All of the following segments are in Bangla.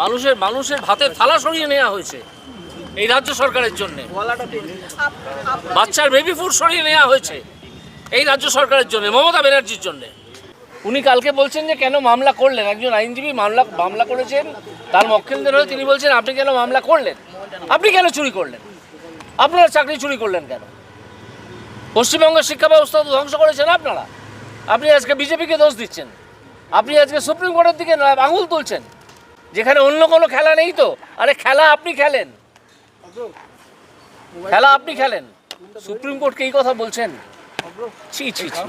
মানুষের মানুষের ভাতের থালা সরিয়ে নেওয়া হয়েছে এই রাজ্য সরকারের জন্য। বাচ্চার বেবি ফুড সরিয়ে নেওয়া হয়েছে এই রাজ্য সরকারের জন্য, মমতা ব্যানার্জির জন্য। উনি কালকে বলছেন যে, কেন মামলা করলেন? একজন আইনজীবী মামলা মামলা করেছেন, তার মক্কেলদের হয়ে তিনি বলছেন, আপনি কেন মামলা করলেন? আপনি কেন চুরি করলেন? আপনারা চাকরি চুরি করলেন কেন? পশ্চিমবঙ্গের শিক্ষা ব্যবস্থা তো ধ্বংস করেছেন আপনারা। আপনি আজকে বিজেপিকে দোষ দিচ্ছেন। আপনি আজকে সুপ্রিম কোর্টের দিকে আঙুল তুলছেন। যেখানে অন্য কোনো খেলা নেই তো? আরে খেলা আপনি খেলেন। খেলা আপনি খেলেন। সুপ্রিম কোর্টকে এই কথা বলছেন? ছি ছি ছি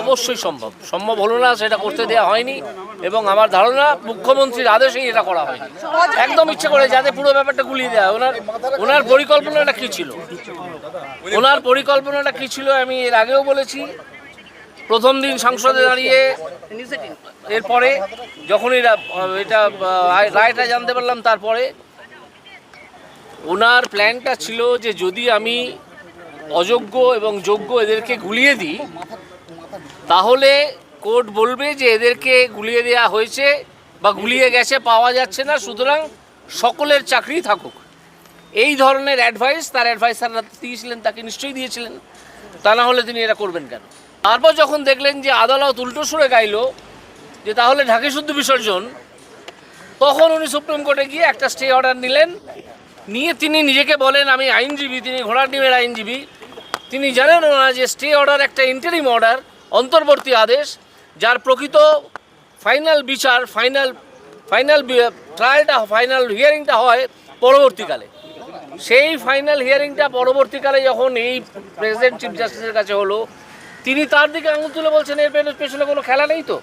অবশ্যই সম্ভব। সম্ভব হলো না সেটা করতে দেওয়া হয়নি। এবং আমার ধারণা মুখ্যমন্ত্রীর আদেশেই এটা করা হয়নি। একদম ইচ্ছে করে যাতে পুরো ব্যাপারটা গুলিয়ে দেওয়া। ওনার ওনার পরিকল্পনাটা কী ছিল? ওনার পরিকল্পনাটা কী ছিল আমি এর আগেও বলেছি। প্রথম দিন সংসদে দাঁড়িয়ে এরপরে যখন এরা এটা রায়টা জানতে পারলাম, তারপরে ওনার প্ল্যানটা ছিল যে যদি আমি অযোগ্য এবং যোগ্য এদেরকে গুলিয়ে দিই, তাহলে কোর্ট বলবে যে এদেরকে গুলিয়ে দেওয়া হয়েছে বা গুলিয়ে গেছে, পাওয়া যাচ্ছে না, সুতরাং সকলের চাকরি থাকুক। এই ধরনের অ্যাডভাইস তার অ্যাডভাইসাররা দিয়েছিলেন তাকে নিশ্চয়ই দিয়েছিলেন। তা না হলে তিনি এটা করবেন কেন? তারপর যখন দেখলেন যে আদালত উল্টো সুরে গাইলো, যে তাহলে ঢাকি শুদ্ধ বিসর্জন, তখন উনি সুপ্রিম কোর্টে গিয়ে একটা স্টে অর্ডার নিলেন। নিয়ে তিনি নিজেকে বলেন, আমি আইনজীবী, তিনি ঘোড়ার ডিমের আইনজীবী। তিনি জানেন না যে স্টে অর্ডার একটা ইন্টারিম অর্ডার অন্তর্বর্তী আদেশ, যার প্রকৃত ফাইনাল বিচার ফাইনাল ফাইনাল ট্রায়ালটা ফাইনাল হিয়ারিংটা হয় পরবর্তীকালে। সেই ফাইনাল হিয়ারিংটা পরবর্তীকালে যখন এই প্রেসিডেন্ট চিফ জাস্টিসের কাছে হলো তিনি তার দিকে আঙুল তুলে বলছেন, এর পেছনে- কোনো খেলা নেই তো?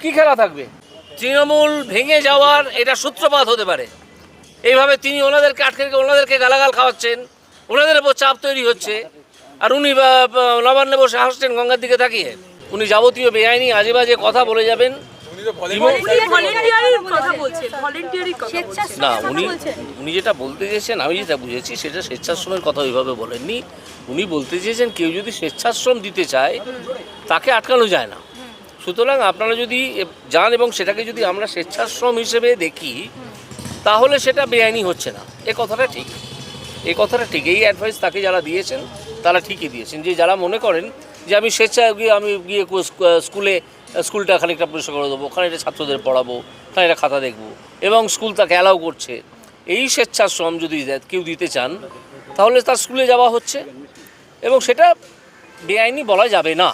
কি খেলা থাকবে? তৃণমূল ভেঙে যাওয়ার এটা সূত্রপাত হতে পারে। এইভাবে তিনি ওনাদেরকে আটকে রেখে ওনাদেরকে গালাগাল খাওয়াচ্ছেন। ওনাদের উপর চাপ তৈরি হচ্ছে। আর উনি নবান্নে বসে হাসছেন গঙ্গার দিকে তাকিয়ে। উনি যাবতীয় বেআইনি আজে বাজে কথা বলে যাবেন। ভলেন্টিয়ারির কথা বলছেন ভলেন্টিয়ারির কথা বলছেন। স্বেচ্ছাশ্রমের না উনি উনি যেটা বলতে চেয়েছেন আমি যেটা বুঝেছি সেটা স্বেচ্ছাশ্রমের কথা ওইভাবে বলেননি। উনি বলতে চেয়েছেন কেউ যদি স্বেচ্ছাশ্রম দিতে চায় তাকে আটকানো যায় না। সুতরাং আপনারা যদি যান এবং সেটাকে যদি আমরা স্বেচ্ছাশ্রম হিসেবে দেখি তাহলে সেটা বেআইনি হচ্ছে না। এ কথাটা ঠিক। এ কথাটা ঠিক। এই অ্যাডভাইস তাকে যারা দিয়েছেন তারা ঠিকই দিয়েছেন। যে যারা মনে করেন যে আমি স্বেচ্ছায় গিয়ে আমি গিয়ে স্কুলে স্কুলটা খানিকটা পরিষ্কার করে দেবো খানিকটা ছাত্রদের পড়াবো খানিকটা খাতা দেখব এবং স্কুল তাকে অ্যালাউ করছে। এই স্বেচ্ছাশ্রম যদি কেউ দিতে চান, তাহলে তার স্কুলে যাওয়া হচ্ছে এবং সেটা বেআইনি বলা যাবে না।